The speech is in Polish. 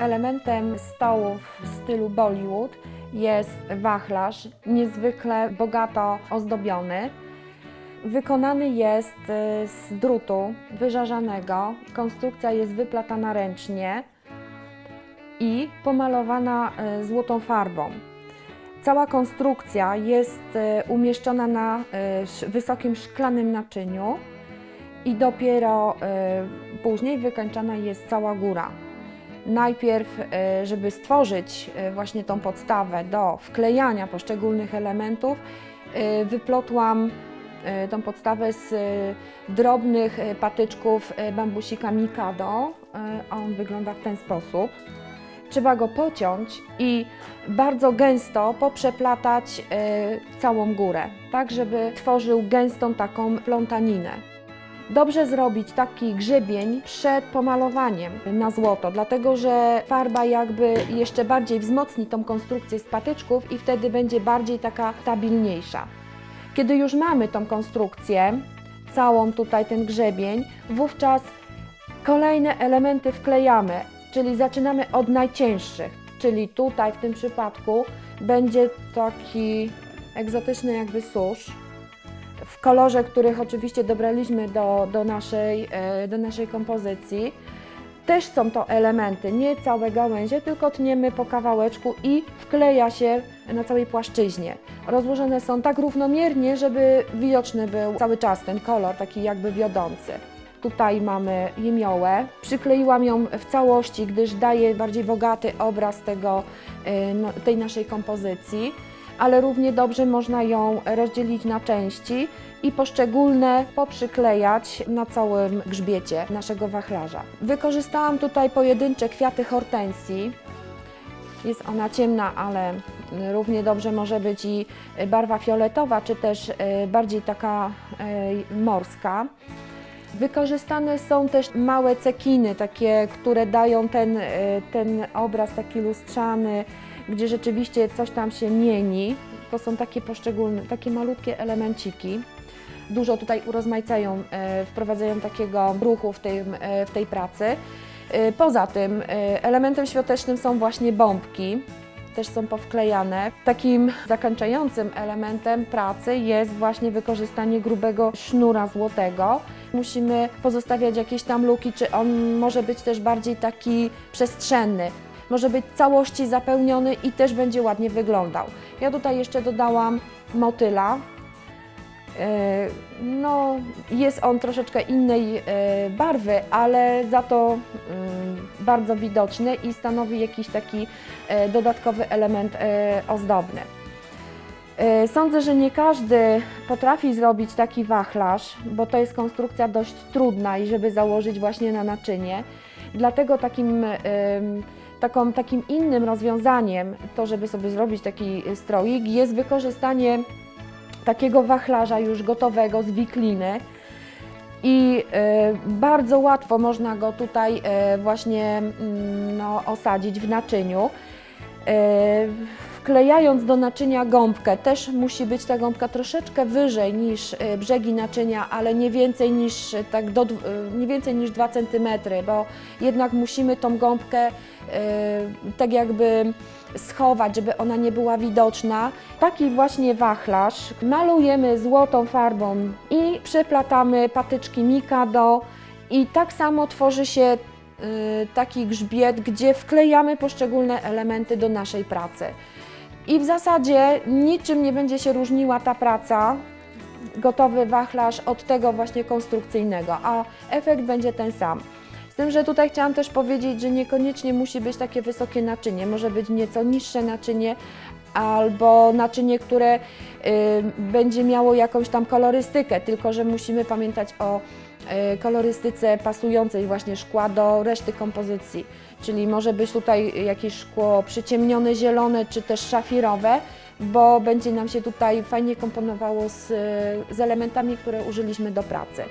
Elementem stołów w stylu Bollywood jest wachlarz, niezwykle bogato ozdobiony. Wykonany jest y, z drutu wyżarzanego. Konstrukcja jest wyplatana ręcznie i pomalowana y, złotą farbą. Cała konstrukcja jest y, umieszczona na wysokim szklanym naczyniu i dopiero później wykończona jest cała góra. Najpierw, y, żeby stworzyć y, właśnie tą podstawę do wklejania poszczególnych elementów, y, wyplotłam tą podstawę z drobnych patyczków bambusika Mikado. Y, On wygląda w ten sposób. Trzeba go pociąć i bardzo gęsto poprzeplatać całą górę, tak żeby tworzył gęstą taką plątaninę. Dobrze zrobić taki grzebień przed pomalowaniem na złoto, dlatego że farba jakby jeszcze bardziej wzmocni tą konstrukcję z patyczków i wtedy będzie bardziej taka stabilniejsza. Kiedy już mamy tą konstrukcję, całą tutaj ten grzebień, wówczas kolejne elementy wklejamy, czyli zaczynamy od najcięższych, czyli tutaj w tym przypadku będzie taki egzotyczny jakby susz w kolorze, których oczywiście dobraliśmy do, do, naszej, e, do naszej kompozycji. Też są to elementy, nie całe gałęzie, tylko tniemy po kawałeczku i wkleja się na całej płaszczyźnie. Rozłożone są tak równomiernie, żeby widoczny był cały czas ten kolor, taki jakby wiodący. Tutaj mamy jemiołę. Przykleiłam ją w całości, gdyż daje bardziej bogaty obraz tego, e, no, tej naszej kompozycji, ale równie dobrze można ją rozdzielić na części i poszczególne poprzyklejać na całym grzbiecie naszego wachlarza. Wykorzystałam tutaj pojedyncze kwiaty hortensji. Jest ona ciemna, ale równie dobrze może być i barwa fioletowa, czy też e, bardziej taka e, morska. Wykorzystane są też małe cekiny, takie, które dają ten, e, ten obraz taki lustrzany, gdzie rzeczywiście coś tam się mieni. To są takie poszczególne, takie malutkie elemenciki. Dużo tutaj urozmaicają, e, wprowadzają takiego ruchu w, tym, e, w tej pracy. E, Poza tym elementem świątecznym są właśnie bombki, też są powklejane. Takim zakończającym elementem pracy jest właśnie wykorzystanie grubego sznura złotego. Musimy pozostawiać jakieś tam luki, czy on może być też bardziej taki przestrzenny. Może być całości zapełniony i też będzie ładnie wyglądał. Ja tutaj jeszcze dodałam motyla. E, No, jest on troszeczkę innej e, barwy, ale za to mm, bardzo widoczny i stanowi jakiś taki e, dodatkowy element ozdobny. Sądzę, że nie każdy potrafi zrobić taki wachlarz, bo to jest konstrukcja dość trudna i żeby założyć właśnie na naczynie. Dlatego takim, taką, takim innym rozwiązaniem, to żeby sobie zrobić taki stroik, jest wykorzystanie takiego wachlarza już gotowego z wikliny. I e, bardzo łatwo można go tutaj e, właśnie mm, no, osadzić w naczyniu. Wklejając do naczynia gąbkę, też musi być ta gąbka troszeczkę wyżej niż e, brzegi naczynia, ale nie więcej niż, e, tak do, e, nie więcej niż 2 cm, bo jednak musimy tą gąbkę tak jakby schować, żeby ona nie była widoczna. Taki właśnie wachlarz malujemy złotą farbą i przeplatamy patyczki Mikado i tak samo tworzy się y, taki grzbiet, gdzie wklejamy poszczególne elementy do naszej pracy. I w zasadzie niczym nie będzie się różniła ta praca, gotowy wachlarz od tego właśnie konstrukcyjnego, a efekt będzie ten sam. Z tym, że tutaj chciałam też powiedzieć, że niekoniecznie musi być takie wysokie naczynie, może być nieco niższe naczynie, albo naczynie, które y, będzie miało jakąś tam kolorystykę, tylko że musimy pamiętać o kolorystyce pasującej właśnie szkła do reszty kompozycji. Czyli może być tutaj jakieś szkło przyciemnione zielone, czy też szafirowe, bo będzie nam się tutaj fajnie komponowało z, z elementami, które użyliśmy do pracy.